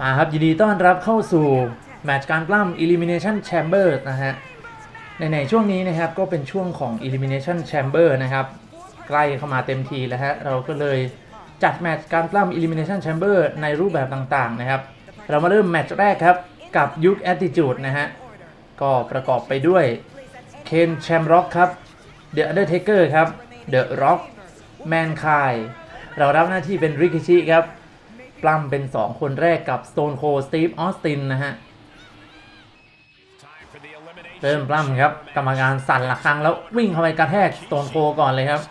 มาครับ ยินดีต้อนรับเข้าสู่แมตช์การปล้ำ Elimination Chamber นะฮะในๆช่วงนี้นะครับก็เป็นช่วงของ Elimination Chamber นะครับ ใกล้เข้ามาเต็มทีแล้วฮะ เราก็เลยจัดแมตช์การปล้ำ Elimination Chamber ในรูปแบบต่างๆนะครับ เรามาเริ่มแมตช์แรกครับ กับยุค Attitude นะฮะ ก็ประกอบไปด้วยเคนแชมร็อกครับ The Undertaker ครับ The Rock Mankind เรารับหน้าที่เป็นริคิชิครับ ปล้ำเป็น 2 คนแรกกับ Stone Cold Steve Austin นะฮะ เริ่มปล้ำครับ กรรมการสั่นละครั้งแล้ววิ่งเข้าไปกระแทก Stone Cold ก่อนเลยครับ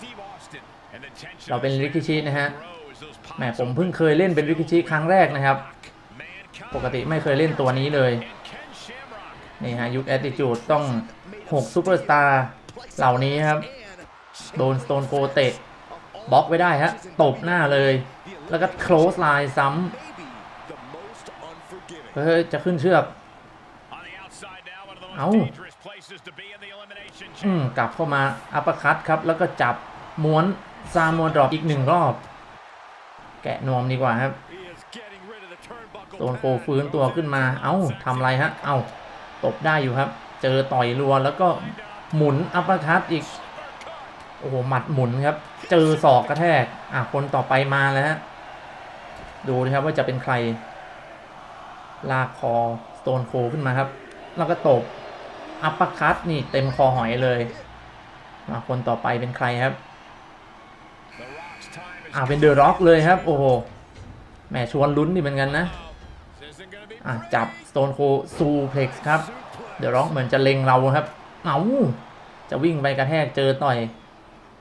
เราเป็นริคิชินะฮะแหมผมเพิ่งเคยเล่นเป็นริคิชิครั้งแรกนะครับ ปกติไม่เคยเล่นตัวนี้เลย นี่ฮะ ยุค Attitude ต้อง6ซูเปอร์สตาร์เหล่านี้ครับ โดน Stone Cold เตะบล็อกไว้ได้ฮะตบหน้าเลย แล้วก็ close line ซ้ำเฮ้ย จะขึ้นเชือก เอ้าอืมกลับเข้ามา อัปเปอร์คัตครับ แล้วก็จับม้วนซาโมดรอปอีกหนึ่งรอบ แกะนวมดีกว่าครับโดนโคฟื้นตัวขึ้นมา เอ้าทำอะไรฮะ เอ้า ตบได้อยู่ครับ เจอต่อยรัวแล้วก็หมุนอัปเปอร์คัตอีก โอ้โห หมัดหมุนครับ เจอศอกกระแทก อะ คนต่อไปมาแล้วฮะ ดูนะครับว่าจะเป็นใคร ลากคอสโตนโคขึ้นมาครับ แล้วก็ตบ อัปเปอร์คัตนี่เต็มคอหอยเลยมาคนต่อไปเป็นใครครับอ่าเป็นเดอะร็อกเลยครับ โอ้โหแหมชวนลุ้นดิเหมือนกันนะอะจับสโตนโคซูเพล็กซ์ครับเดอะร็อกเหมือนจะเล็งเราครับเอาจะวิ่งไปกระแทกเจอต่อย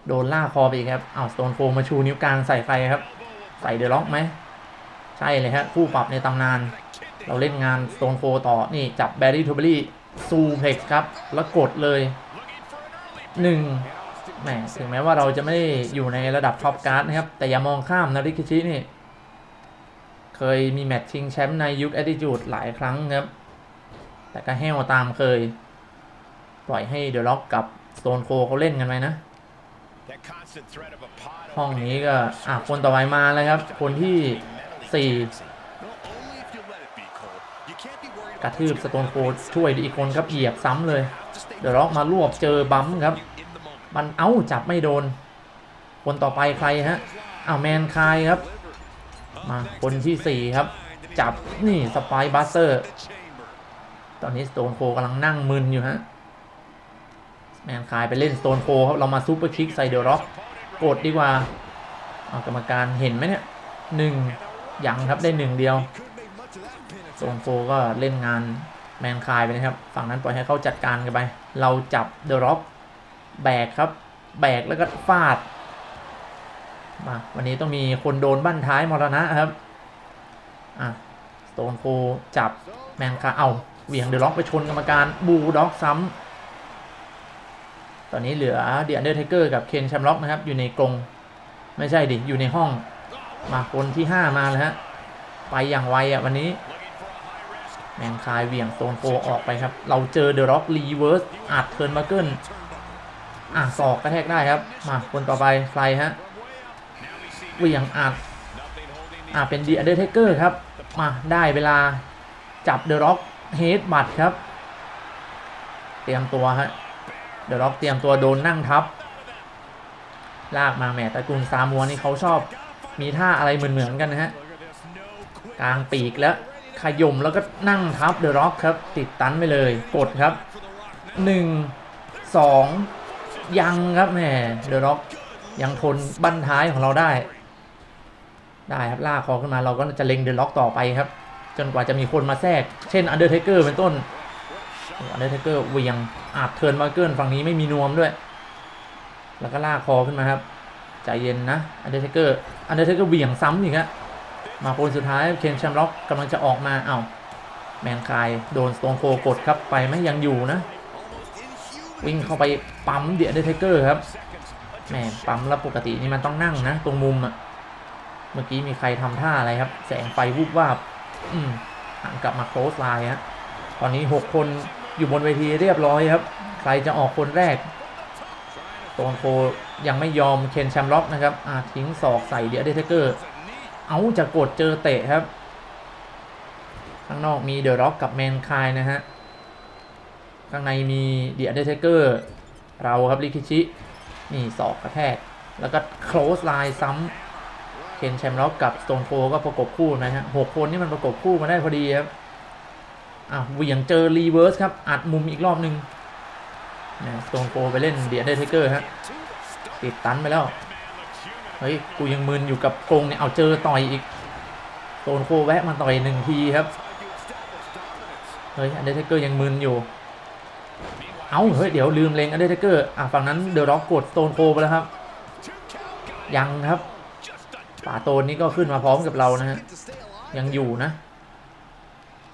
โดนล่ากคอไปอีกครับอ้าวสโตนโคมาชูนิ้วกลางใส่ใครครับ ใส่เดอะร็อกไหม ใช่เลยฮะ คู่ปรับในตำนาน เราเล่นงานสโตนโคต่อ นี่จับแบร์รี่ทูเบอรี่ซูเพล็กซ์ครับ แล้วกดเลยหนึ่งแหมถึงแม้ว่าเราจะไม่ได้อยู่ในระดับท็อปการ์ดนะครับ แต่อย่ามองข้ามนะริคิชินี่ เคยมีแมตช์ชิงแชมป์ในยุค Attitude หลายครั้งครับ แต่ก็แห้วตามเคย ปล่อยให้เดอะล็อกกับสโตนโคเขาเล่นกันไหมนะ ห้องนี้ก็อะคนต่อไปมาแล้วครับ คนที่ 4กระทืบสโตนโคช่วยอีกคนครับเหยียบซ้ำเลย เดอะล็อกมารวบเจอบัมป์ครับ มันเอ้าจับไม่โดน คนต่อไปใครฮะอ้าวแมนคายครับ มาคนที่4ครับ จับนี่สไปบัสเตอร์ ตอนนี้สโตนโคกำลังนั่งมึนอยู่ฮะแมนคายไปเล่นสโตนโคครับเรามาซูเปอร์คิกใส่เดอะร็อกกดดีกว่า เอากรรมการเห็นไหมเนี่ยหนึ่ง ยังครับได้หนึ่งเดียวสโตนโคก็เล่นงานแมนคายไปนะครับ ฝั่งนั้นปล่อยให้เขาจัดการกันไป เราจับเดอะร็อกแบกครับ แบกแล้วก็ฟาดมาวันนี้ต้องมีคนโดนบั้นท้ายมรณะครับอะสโตนโคจับแมนคาเอาเหวี่ยงเดอะล็อกไปชนกรรมการบูด็อกซ้ำตอนนี้เหลือเดียนเดอร์เทเกอร์กับเคนแชมล็อกนะครับ อยู่ในกรงไม่ใช่ดิ อยู่ในห้อง มาคนที่ 5 มาแล้วฮะ ไปอย่างไวอะวันนี้ แมนคายเหวี่ยงโซนโคออกไปครับ เราเจอเดอะร็อกรีเวิร์สอัดเทิร์นมาเกิลอะศอกกระแทกได้ครับ มาคนต่อไปใครฮะเหวี่ยงอัดอ่าเป็นดีอันเดอร์เทเกอร์ครับ มาได้เวลาจับเดอะร็อกเฮดบัตครับ เตรียมตัวฮะเดอะร็อกเตรียมตัวโดนนั่งทับ ลากมาแหมตระกูลซามัวนี่เขาชอบ มีท่าอะไรเหมือนๆกันนะฮะกลางปีกแล้วขย่มแล้วก็นั่งทับเดอะร็อกครับ ติดตันไปเลย กดครับ 1 2 ยังครับแหมเดอะร็อกยังทนบั้นท้ายของเราได้ ได้ครับลากคอขึ้นมาเราก็จะเล็งเดนล็อกต่อไปครับ จนกว่าจะมีคนมาแทรก เช่นอันเดอร์เทเกอร์เป็นต้นอันเดอร์เทเกอร์เวียงอาจเทิร์นมาเกิลฝั่งนี้ไม่มีนวมด้วย แล้วก็ลากคอขึ้นมาครับ ใจเย็นนะอันเดอร์เทเกอร์อันเดอร์เทเกอร์เวียงซ้ำอีกฮะมาคนสุดท้ายเคนแชมล็อกกำลังจะออกมาเอ้าแมนคายโดนสโตนโคกดครับไปไหมยังอยู่นะ วิ่งเข้าไปปั๊มเดียร์เทเกอร์ครับแหมปั๊มแล้วปกตินี่มันต้องนั่งนะ ตรงมุมอะเมื่อกี้มีใครทำท่าอะไรครับ แสงไฟวูบวาบอืมหันกลับมาโคลสไลน์ฮะตอนนี้ 6 คนอยู่บนเวทีเรียบร้อยครับ ใครจะออกคนแรก โตนโคยังไม่ยอมเคนแชมล็อกนะครับอาทิ้งศอกใส่เดียร์เทเกอร์ เอาจะกดเจอเตะครับ ข้างนอกมีเดอะร็อกกับแมนคายนะฮะ ข้างในมีเดียเดเทเกอร์ เราครับลิคิชิ นี่ศอกกระแทก แล้วก็ close line ซ้ำเคนแชมล็อกกับสโตนโฟก็ประกบคู่นะฮะหกคนนี่มันประกบคู่มาได้พอดีครับอะเหวี่ยงเจอรีเวิร์สครับ อัดมุมอีกรอบหนึ่ง สโตนโฟไปเล่นเดียเดเทเกอร์ฮะติดตันไปแล้ว เฮ้ย กูยังมึนอยู่กับกงเนี่ย เอาเจอต่อยอีกโซนโคแวะมาต่อยหนึ่งทีครับ เฮ้ยอันเดอร์เทเกอร์ยังมึนอยู่ เอาเฮ้ย เดี๋ยวลืมเลงอันเดอร์เทเกอร์อะฝั่งนั้นเดอะร็อกกดโซนโคไปแล้วครับ ยังครับป่าโตนนี่ก็ขึ้นมาพร้อมกับเรานะฮะ ยังอยู่นะ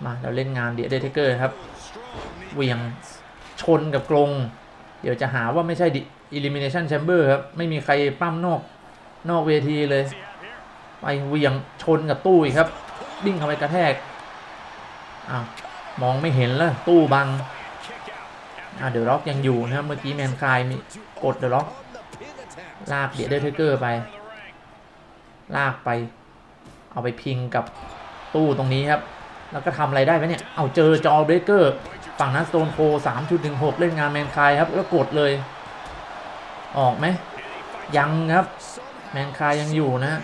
มาเราเล่นงานเดียเดอร์เทเกอร์ครับเวียง ชนกับกรง เดี๋ยวจะหาว่าไม่ใช่ดิ elimination chamber ครับ ไม่มีใครปั้มนอกนอกเวทีเลย ไปเวียงชนกับตู้อีกครับ ดิ้งเข้าไปกระแทกอ้าวมองไม่เห็นแล้วตู้บังอ่าเดอะร็อกยังอยู่นะครับเมื่อกี้แมนคายมีกดเดอะร็อกลากเดียเดอร์เทเกอร์ไป ลากไป เอาไปพิงกับตู้ตรงนี้ครับ แล้วก็ทำอะไรได้ไหมเนี่ย เอาเจอจอเบรกเกอร์ ฝั่งนั้นสโตนโฟ3.16 เล่นงานแมนคายครับ แล้วกดเลย ออกไหม ยังครับ แมนคายยังอยู่นะ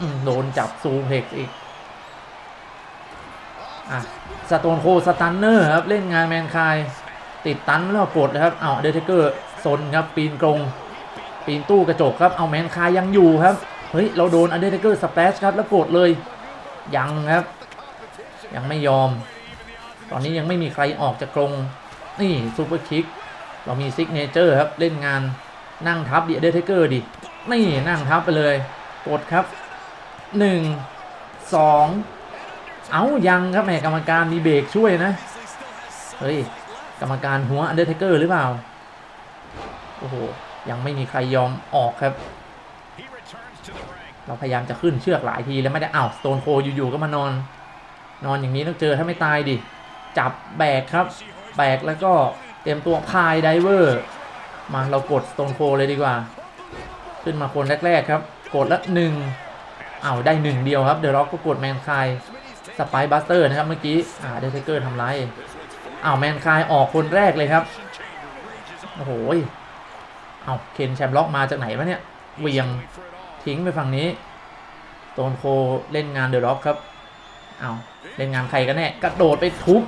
อืโดนจับซูเพ็กอีกอะสโตนโคสตันเนอร์ครับ เล่นงานแมนคาย ติดตันแล้วกดนะครับเอาเดทเกอร์ซนครับ ปีนกรงปีนตู้กระจกครับ เอาแมนคายยังอยู่ครับ เฮ้ย เราโดนอันเดอร์เกอร์สเปชครับ แล้วกดเลย ยังครับ ยังไม่ยอม ตอนนี้ยังไม่มีใครออกจากกรงนี่ซูเปอร์คิก เรามีซิกเนเจอร์ครับ เล่นงานนั่งทับดิเดอร์เทเกอร์ดิ นี่นั่งทับไปเลย กดครับ 1 2 เอายังครับแหมกรรมการมีเบรกช่วยนะ เฮ้ย กรรมการหัวอันเดอร์เทเกอร์หรือเปล่า โอ้โห ยังไม่มีใครยอมออกครับ เราพยายามจะขึ้นเชือกหลายทีแล้วไม่ได้อ้าวสโตนโคอยู่ๆก็มานอน นอนอย่างนี้ต้องเจอถ้าไม่ตายดิ จับแบกครับ แบกแล้วก็เตรียมตัวพายไดเวอร์ มาเรากดสโตนโคเลยดีกว่า ขึ้นมาคนแรก ๆ ครับ กดละหนึ่งอ้าวได้หนึ่งเดียวครับ เดอะร็อกก็กดแมนคายสไปบัสเตอร์นะครับเมื่อกี้ อ่าเดทเกอร์ทำไรอ้าวแมนคายออกคนแรกเลยครับ โอ้โหเอาเคนแชมป์ล็อกมาจากไหนวะเนี่ยเวียงทิ้งไปฝั่งนี้โตนโคเล่นงานเดอะร็อกครับ เอาเล่นงานใครกันแน่กระโดดไปทุบ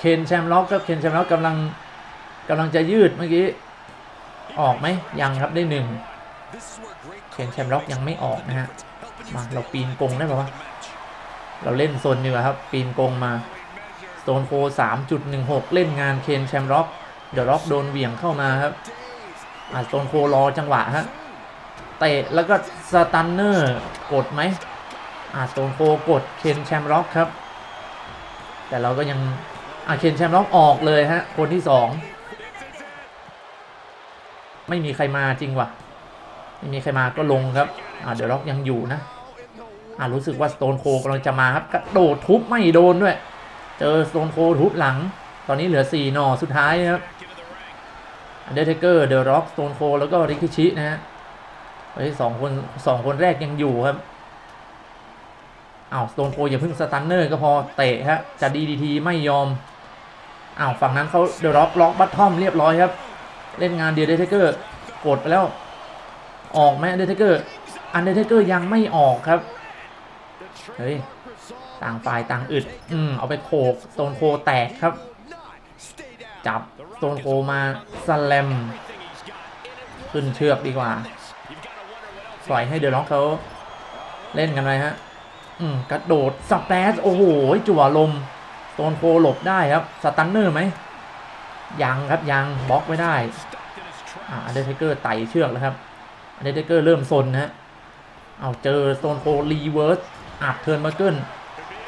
เคนแชมล็อกครับเคนแชมล็อกกำลังกำลังจะยืดเมื่อกี้ออกไหมยังครับได้หนึ่งเคนแชมล็อกยังไม่ออกนะฮะมาเราปีนกงได้ป่าวะเราเล่นโซนดีกว่าครับ ปีนกงมาโซนโฟสามจุดหนึ่งหกเล่นงานเคนแชมล็อกเดี๋ยวล็อกโดนเหวี่ยงเข้ามาครับอ่าโซนโฟรอจังหวะฮะเตะแล้วก็สตันเนอร์กดไหมอ่าโซนโฟกดเคนแชมล็อกครับ แต่เราก็ยัง อาเคนแชมป์ล็อกออกเลยฮะ คนที่สองไม่มีใครมาจริงว่ะ ไม่มีใครมาก็ลงครับ อ่าเดี๋ยวล็อกยังอยู่นะ อ่ารู้สึกว่าสโตนโคกำลังจะมาครับ กระโดดทุบไม่โดนด้วย เจอสโตนโคทุบหลัง ตอนนี้เหลือ 4 หน่อสุดท้ายนะครับอันเดอร์เทเกอร์เดอะร็อกสโตนโคแล้วก็ริคิชินะฮะเฮ้สองคนสองคนแรกยังอยู่ครับอ้าวสโตนโคอย่าเพิ่งสตันเนอร์ก็พอเตะฮะจะดีดีทีไม่ยอม อ้าวฝั่งนั้นเขาเดอะร็อกล็อกบัตทอมเรียบร้อยครับ เล่นงานเดียเดอร์เทเกอร์กดไปแล้ว ออกไหมอันเดเทเกอร์อันเดเทเกอร์ยังไม่ออกครับ เฮ้ย ต่างฝ่ายต่างอึด อืม เอาไปโขกโตนโคแตกครับ จับโตนโคมาสแลม ขึ้นเชือกดีกว่า ปล่อยให้เดร็อกเขาเล่นกันไปฮะ อืม กระโดดสเปซโอ้โหจั่วลม ตนโคหลบได้ครับ สตันเนอร์ไหม ยังครับยังบล็อกไม่ได้อ่าอันเดอร์เทเกอร์ไต่เชือกแล้วครับอันเดอร์เทเกอร์เริ่มซนนะฮะเอาเจอโซนโครีเวิร์สอัดเทิร์นมาเกิล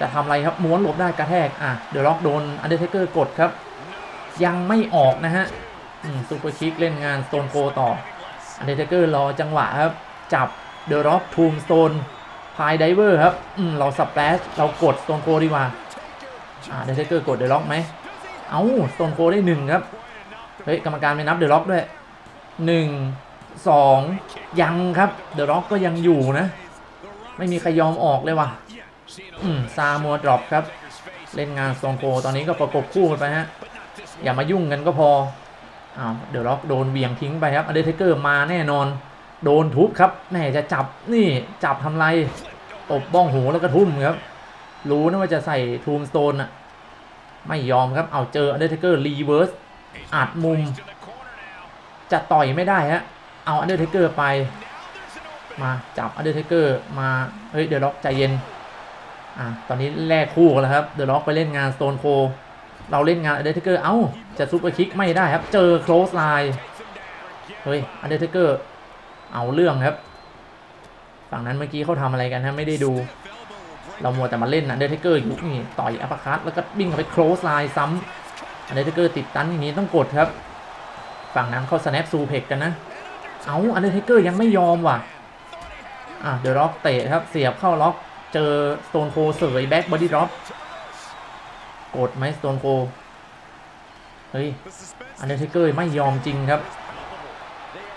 จะทำอะไรครับม้วนหลบได้กระแทกอะเดี๋ยวล็อกโดนอันเดอร์เทเกอร์กดครับ ยังไม่ออกนะฮะอืมซูเปอร์คิกเล่นงานโซนโคต่ออันเดอร์เทเกอร์รอจังหวะครับ จับเดอะร็อกทูมสโตนพายไดเวอร์ครับอืมเราสเปซเรากดโซนโคดีกว่า อ่าเดอร์เทเกอร์กดเดอะล็อกไหมเอ้าโซนโคได้หนึ่งครับ เฮ้ยกรรมการไม่นับเดอะล็อกด้วยหนึ่งสองยังครับเดอะร็อกก็ยังอยู่นะ ไม่มีใครยอมออกเลยว่ะอืมซามัวดรอปครับ เล่นงานทรงโกตอนนี้ก็ประกบคู่กันไปฮะ อย่ามายุ่งกันก็พออ้าวเดล็อกโดนเหวียงทิ้งไปครับอเดเทเกอร์มาแน่นอน โดนทุบครับแม่จะจับนี่จับทำไรตบบ้องหูแล้วก็ทุ่มครับ รู้นะว่าจะใส่ทูมสโตนอะไม่ยอมครับ เอาเจออเดเทเกอร์รีเวิร์สอัดมุม จะต่อยไม่ได้ฮะ เอาอันเดอร์เทเกอร์ไป มาจับอันเดอร์เทเกอร์มา เฮ้ย เดอะล็อกใจเย็น อะ ตอนนี้แลกคู่กันแล้วครับ เดอะล็อกไปเล่นงานสโตนโค เราเล่นงานอันเดอร์เทเกอร์ เอ้า จะซุปเปอร์คิกไม่ได้ครับ เจอโคลสไลน์เฮ้ย อันเดอร์เทเกอร์ เอาเรื่องครับ ฝั่งนั้นเมื่อกี้เขาทำอะไรกันฮะ ไม่ได้ดู เรามัวแต่มาเล่นอันเดร์เทเกอร์อยู่นี่ต่อยอัปคัตแล้วก็วิ่งไปโคลสไลน์ซ้ำเดร์เทเกอร์ติดตันอย่างนี้ต้องกดครับ ฝั่งนั้นเขาสแนปซูเพกกันนะ เอาอันเดอร์เทเกอร์ยังไม่ยอมว่ะอะเดอะล็อกเตะครับเสียบเข้าล็อกเจอสโตนโคเสยแบ็กบอดี้ดรอปกดไหมสโตนโคเฮ้ยอันเดอร์เทเกอร์ไม่ยอมจริงครับ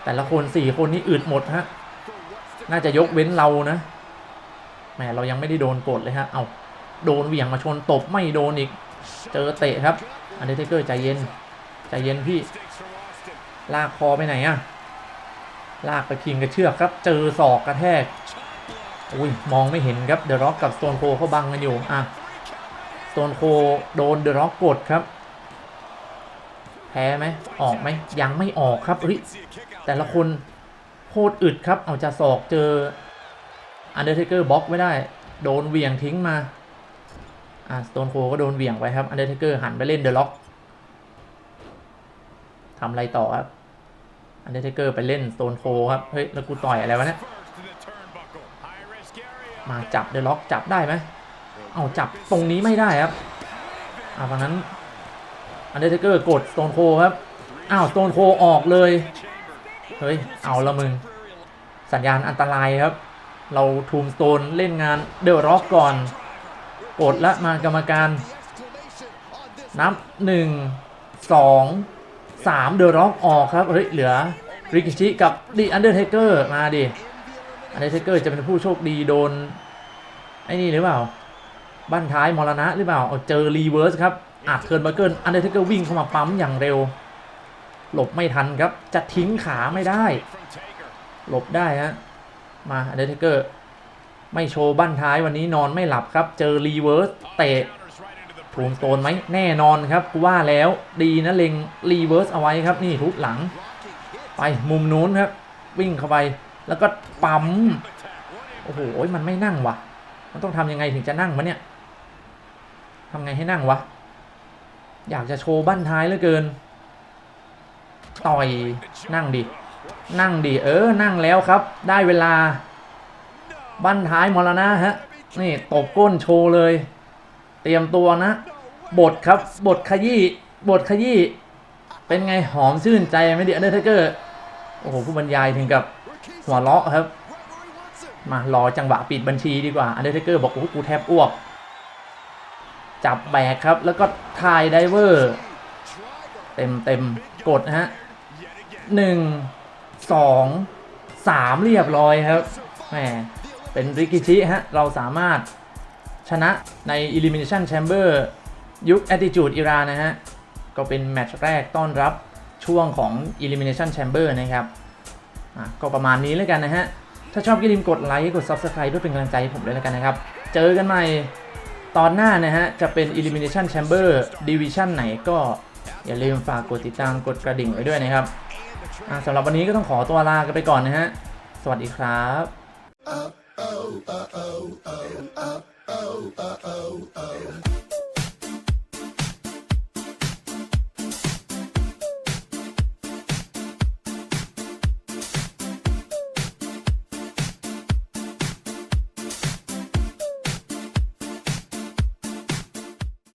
แต่ละคนสี่คนนี้อึดหมดฮะน่าจะยกเว้นเรานะ แหมเรายังไม่ได้โดนกดเลยฮะ เอาโดนเหวี่ยงมาชนตบไม่โดนอีก เจอเตะครับ อันเดอร์เทเกอร์ใจเย็น ใจเย็นพี่ ลากคอไปไหนอะลากไปพิงกับเชือกครับ เจอศอกกระแทก อุ้ยมองไม่เห็นครับ เดอะร็อกกับสโตนโคเขาบังกันอยู่อะสโตนโคโดนเดอะร็อกกดครับ แพ้ไหมออกไหมยังไม่ออกครับเฮ้ยแต่ละคนโคตรอึดครับ เอาจะศอกเจอ อันเดอร์เทเกอร์บล็อกไม่ได้ โดนเหวี่ยงทิ้งมาอะสโตนโคก็โดนเหวี่ยงไปครับอันเดอร์เทเกอร์หันไปเล่นเดอะล็อกทำอะไรต่อครับอันเดอร์เทเกอร์ไปเล่นสโซนโคครับเฮ้ยแล้วกูต่อยอะไรวะเนี่ยมาจับเดอะล็อกจับได้ไหมเอาจับตรงนี้ไม่ได้ครับอ่าฝั่งนั้นอันเดอร์เทเกอร์กดสโซนโคครับอ้าวโซนโคออกเลยเฮ้ยเอาละมึงสัญญาณอันตรายครับ เราทูมสโตนเล่นงานเดอะล็อกก่อนกดละมากรรมการนับหนึ่งสองสามเดอร็อกออกครับ เฮ้ย เหลือริกิชิกับดีอันเดอร์เทเกอร์มาดิอันเดอร์เทเกอร์จะเป็นผู้โชคดีโดน ไอ้นี่หรือเปล่า บ้านท้ายมรณะหรือเปล่า เอาเจอรีเวิร์สครับอัดเทิร์นบัเกิลอันเดอร์เทเกอร์วิ่งเข้ามาปั๊มอย่างเร็ว หลบไม่ทันครับ จะทิ้งขาไม่ได้ หลบได้ฮะ มาเดอร์เทเกอร์ไม่โชว์บั้นท้ายวันนี้นอนไม่หลับครับ เจอรีเวิร์สเตะทูมโตนไหมแน่นอนครับกูว่าแล้วดีนะเล็งรีเวิร์สเอาไว้ครับนี่ทุบหลัง ไปมุมนู้นครับ วิ่งเข้าไปแล้วก็ปั๊มโอ้โหมันไม่นั่งวะมันต้องทำยังไงถึงจะนั่งวะเนี่ยทำไงให้นั่งวะอยากจะโชว์บั้นท้ายเหลือเกิน ต่อยนั่งดิ นั่งดิเออนั่งแล้วครับ ได้เวลา บั้นท้ายมรณะฮะ นี่ตบก้นโชว์เลย เตรียมตัวนะ บทครับบทขยี้บทขยี้เป็นไงหอมชื่นใจไหมดิอันเดอร์เทเกอร์โอ้โหผู้บรรยายถึงกับหัวเราะครับ มารอจังหวะปิดบัญชีดีกว่าอันเดอร์เทเกอร์บอกโอ้กูแทบอ้วก จับแบกครับ แล้วก็ทายไดเวอร์ เต็มเต็มกดฮะหนึ่ง สองสามเรียบร้อยครับแหมเป็นริกิชิฮะ เราสามารถชนะใน Elimination Chamber ยุค Attitude Era นะฮะ ก็เป็นแมตช์แรกต้อนรับช่วงของ Elimination Chamber นะครับอะก็ประมาณนี้แล้วกันนะฮะ ถ้าชอบอย่าลืมกดไลค์กด Subscribe เพื่อเป็นกำลังใจให้ผมด้วยแล้วกันนะครับ เจอกันใหม่ตอนหน้านะฮะ จะเป็น Elimination Chamber Division ไหนก็อย่าลืมฝากกดติดตามกดกระดิ่งไว้ด้วยนะครับ สำหรับวันนี้ก็ต้องขอตัวลากันไปก่อนนะฮะ สวัสดีครับ